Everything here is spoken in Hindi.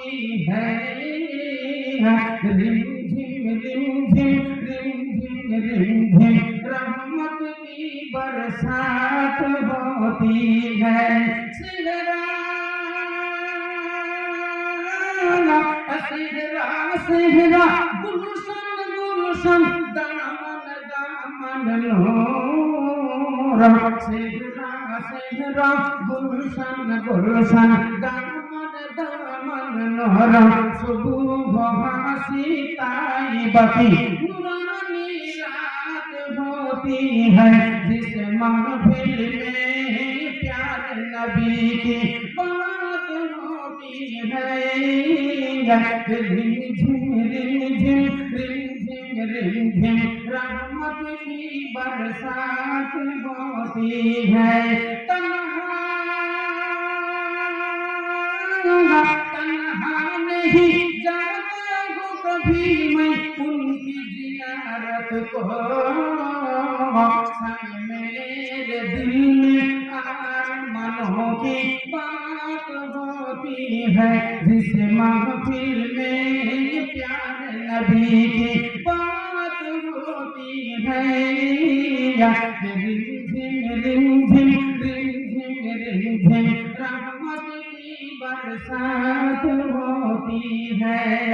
होती है रिमझिम रिमझिम रिमझिम रिमझिम रहमत की बरसात होती है सिहरा सिहरा सिहरा गुलशन गुलशन दामन दामन लोरा सिहरा सिहरा गुलशन गुलशन दामन सुबह हासी ताई बती। होती है, जिस महफिल में प्यार नबी की बात होती है। रिमझिम रिमझिम रिमझिम रिमझिम रहमत की बरसात होती है। तन्हा को मेरे दिल में मनों की बात होती है जिस महफिल में प्यार नबी की बात होती है रिमझिम रहमत की बरसात होती है।